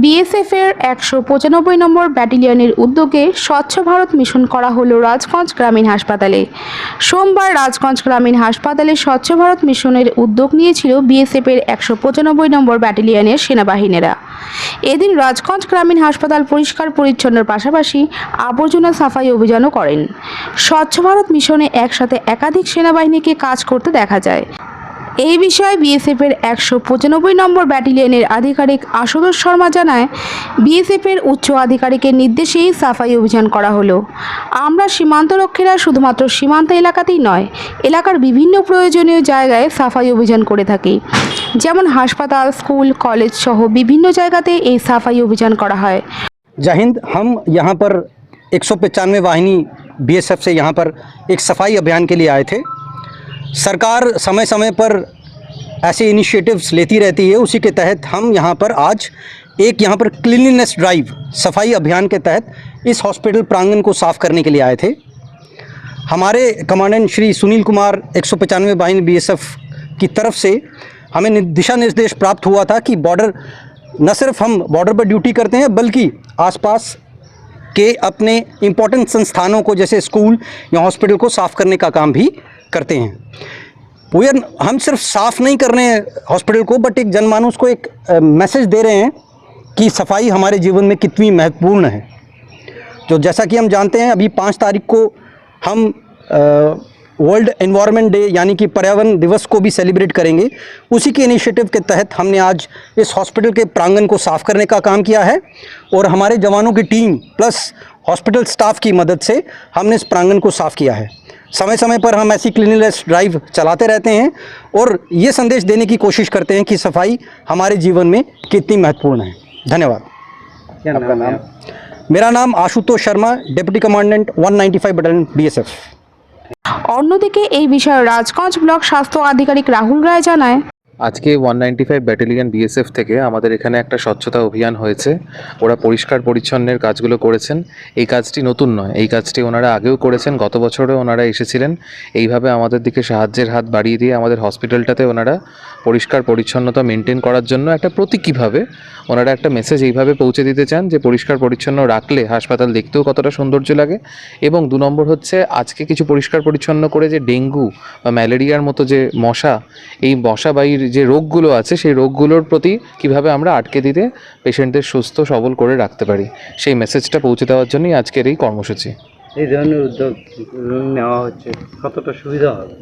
বিএসএফের একশো পঁচানব্বই নম্বর ব্যাটালিয়নের উদ্যোগে স্বচ্ছ ভারত মিশন করা হলো রাজগঞ্জ গ্রামীণ হাসপাতালে। সোমবার রাজগঞ্জ গ্রামীণ হাসপাতালে স্বচ্ছ ভারত মিশনের উদ্যোগ নিয়েছিল বিএসএফের একশো পঁচানব্বই নম্বর ব্যাটালিয়নের সেনাবাহিনীরা। এদিন রাজগঞ্জ গ্রামীণ হাসপাতাল পরিষ্কার পরিচ্ছন্নের পাশাপাশি আবর্জনা সাফাই অভিযানও করেন। স্বচ্ছ ভারত মিশনে একসাথে একাধিক সেনাবাহিনীকে কাজ করতে দেখা যায়। এই বিষয়ে বিএসএফের একশো পঁচানব্বই নম্বর ব্যাটালিয়নের আধিকারিক আশুতোষ শর্মা জানায় বিএসএফের উচ্চ আধিকারিকের নির্দেশেই সাফাই অভিযান করা হলো আমরা সীমান্তরক্ষীরা শুধুমাত্র সীমান্ত এলাকাতেই নয় এলাকার বিভিন্ন প্রয়োজনীয় জায়গায় সাফাই অভিযান করে থাকি যেমন হাসপাতাল স্কুল কলেজ সহ বিভিন্ন জায়গাতে এই সাফাই অভিযান করা হয় जय हिंद हम यहाँ पर एक सौ पचानवे वाहिनी बीएसएफ से यहाँ पर एक सफाई अभियान के लिए आए थे सरकार समय समय पर ऐसे इनिशिएटिव्स लेती रहती है। उसी के तहत हम यहाँ पर आज एक यहाँ पर क्लीनलीनेस ड्राइव सफ़ाई अभियान के तहत इस हॉस्पिटल प्रांगण को साफ़ करने के लिए आए थे। हमारे कमांडेंट श्री सुनील कुमार, एक सौ पचानवे वाहिनी बी की तरफ़ से हमें दिशा निर्देश प्राप्त हुआ था कि बॉर्डर न सिर्फ़ हम बॉर्डर पर ड्यूटी करते हैं, बल्कि आसपास के अपने इम्पोर्टेंट संस्थानों को, जैसे स्कूल या हॉस्पिटल को साफ़ करने का काम भी करते हैं। वो हम सिर्फ़ साफ़ नहीं कर रहे हैं हॉस्पिटल को बट एक जनमानस को एक मैसेज दे रहे हैं कि सफ़ाई हमारे जीवन में कितनी महत्वपूर्ण है। तो जैसा कि हम जानते हैं, अभी पाँच तारीख को हम वर्ल्ड एनवायरनमेंट डे यानी कि पर्यावरण दिवस को भी सेलिब्रेट करेंगे। उसी के इनिशिएटिव के तहत हमने आज इस हॉस्पिटल के प्रांगण को साफ़ करने का काम किया है और हमारे जवानों की टीम प्लस हॉस्पिटल स्टाफ की मदद से हमने इस प्रांगण को साफ़ किया है। समय समय पर हम ऐसी क्लीनलीनेस ड्राइव चलाते रहते हैं और ये संदेश देने की कोशिश करते हैं कि सफाई हमारे जीवन में कितनी महत्वपूर्ण है धन्यवाद क्या नाम है मेरा नाम Ashutosh Sharma deputy commandant 195 battalion BSF অন্যদিকে এই বিষয়ে রাজগঞ্জ ব্লক স্বাস্থ্য আধিকারিক রাহুল রায় জানায় আজকে one ninety five battalion BSF থেকে আমাদের এখানে একটা স্বচ্ছতা অভিযান হয়েছে। ওরা পরিষ্কার পরিচ্ছন্নের কাজগুলো করেছেন। এই কাজটি নতুন নয়। এই কাজটি ওনারা আগেও করেছেন। গত বছরে ওনারা এসেছিলেন। এইভাবে আমাদের দিকে সাহায্যের হাত বাড়িয়ে দিয়ে আমাদের হসপিটালটাতে ওনারা পরিষ্কার পরিচ্ছন্নতা মেনটেন করার জন্য একটা প্রতীকীভাবে ওনারা একটা মেসেজ এইভাবে পৌঁছে দিতে চান যে পরিষ্কার পরিচ্ছন্ন রাখলে হাসপাতাল দেখতেও কতটা সৌন্দর্য লাগে এবং দু নম্বর হচ্ছে আজকে কিছু পরিষ্কার পরিচ্ছন্ন করে যে ডেঙ্গু বা ম্যালেরিয়ার মতো যে মশা, এই মশাবাহীর যে রোগগুলো আছে সেই রোগগুলোর প্রতি কীভাবে আমরা আটকে দিতে পেশেন্টদের সুস্থ সবল করে রাখতে পারি, সেই মেসেজটা পৌঁছে দেওয়ার জন্যই আজকের এই কর্মসূচি। এই ধরনের উদ্যোগ নেওয়া হচ্ছে, কতটা সুবিধা হবে?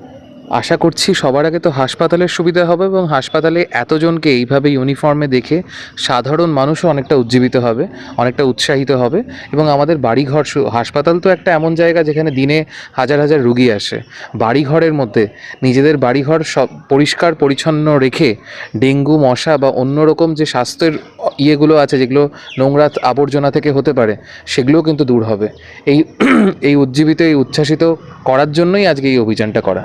আশা করছি সবার আগে তো হাসপাতালের সুবিধা হবে এবং হাসপাতালে এতজনকে এইভাবে ইউনিফর্মে দেখে সাধারণ মানুষও অনেকটা উজ্জীবিত হবে, অনেকটা উৎসাহিত হবে এবং আমাদের বাড়িঘর হাসপাতাল তো একটা এমন জায়গা যেখানে দিনে হাজার হাজার রুগী আসে। বাড়িঘরের মধ্যে নিজেদের বাড়িঘর সব পরিষ্কার, পরিচ্ছন্ন রেখে ডেঙ্গু, মশা বা অন্য রকম যে স্বাস্থ্যের ইয়েগুলো আছে যেগুলো নোংরা আবর্জনা থেকে হতে পারে, সেগুলোও কিন্তু দূর হবে। এই এই উজ্জীবিত, এই উচ্ছ্বাসিত করার জন্যই আজকে এই অভিযানটা করা।